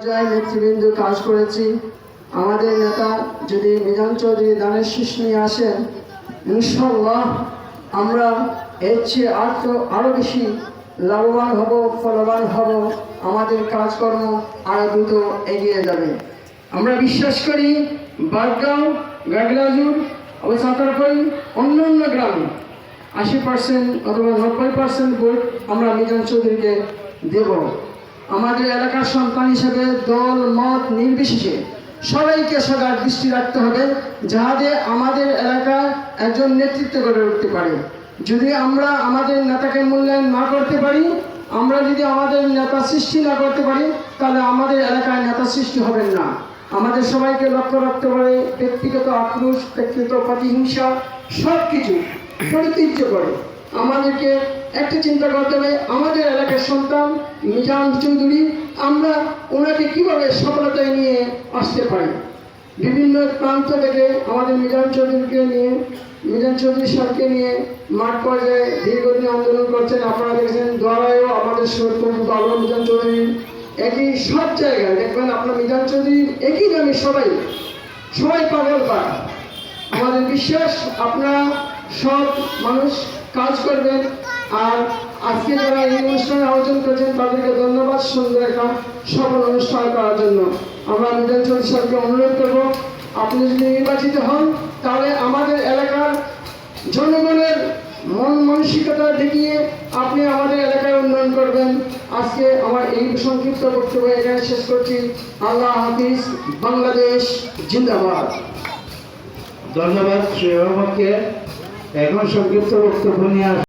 পর্যায়ে নেতৃবৃন্দ কাজ করেছি। আমাদের নেতা যদি মিজান চৌধুরী দানের শীষ নিয়ে আসেন ইনশাল্লাহ আমরা এর চেয়ে আরও আরও বেশি লাভবান হব, ফলবান হব। আমাদের কাজকর্ম আরও দ্রুত এগিয়ে যাবে। আমরা বিশ্বাস করি বারগাঁও গাগরাজুর ও সাঁতারপাই অন্য অন্য গ্রামে, আশি পার্সেন্ট অথবা নব্বই পার্সেন্ট ভোট আমরা মিজান চৌধুরীকে দেব। আমাদের এলাকার সন্তান হিসেবে দল, মত নির্বিশেষে সবাইকে সজাগ দৃষ্টি রাখতে হবে যাহাতে আমাদের এলাকায় একজন নেতৃত্ব গড়ে উঠতে পারে। যদি আমরা আমাদের নেতাকে মূল্যায়ন না করতে পারি, আমরা যদি আমাদের নেতা সৃষ্টি না করতে পারি, তাহলে আমাদের এলাকায় নেতা সৃষ্টি হবেন না। আমাদের সবাইকে লক্ষ্য রাখতে পারে ব্যক্তিগত আক্রোশ, ব্যক্তিগত প্রতিহিংসা সব কিছু পরিতীর্য করে। আমাদেরকে একটা চিন্তা করতে হবে। আমাদের এলাকার সন্তান মিজান চৌধুরী, আমরা ওনাকে কীভাবে সফলতায় নিয়ে আসতে পারি? বিভিন্ন প্রান্ত থেকে আমাদের মিজান চৌধুরীকে নিয়ে, মিজান চৌধুরী সাহেবকে নিয়ে মাঠ পর্যায়ে দীর্ঘদিন আন্দোলন করছেন। আপনারা দেখেছেন দ্বারায়ও আমাদের বাবু মিজান চৌধুরী একই সব জায়গায়। দেখবেন আপনার মিজান চৌধুরী একই নামে সবাই সবাই পাগল পায় আমাদের বিশ্বাস, আপনারা সব মানুষ কাজ করবেন। আর আজকে যারা এই অনুষ্ঠানে আয়োজন করেছেন, তাদেরকে ধন্যবাদ সুন্দর একটা সফল অনুষ্ঠান করার জন্য। আমরা মিজান চৌধুরী সাহেবকে অনুরোধ করব, আপনি যদি নির্বাচিত হন, তাহলে আমাদের এলাকার জনগণের মন মানসিকতা দেখিয়ে আপনি আমাদের এলাকায় উন্নয়ন করবেন। আজকে আমার এই সংক্ষিপ্ত বক্তব্য এখানে শেষ করছি। আল্লাহ হাফিজ, বাংলাদেশ, জিন্দাবাদ। ধন্যবাদ শ্রী এখন সংক্ষিপ্ত বক্তব্য নিয়ে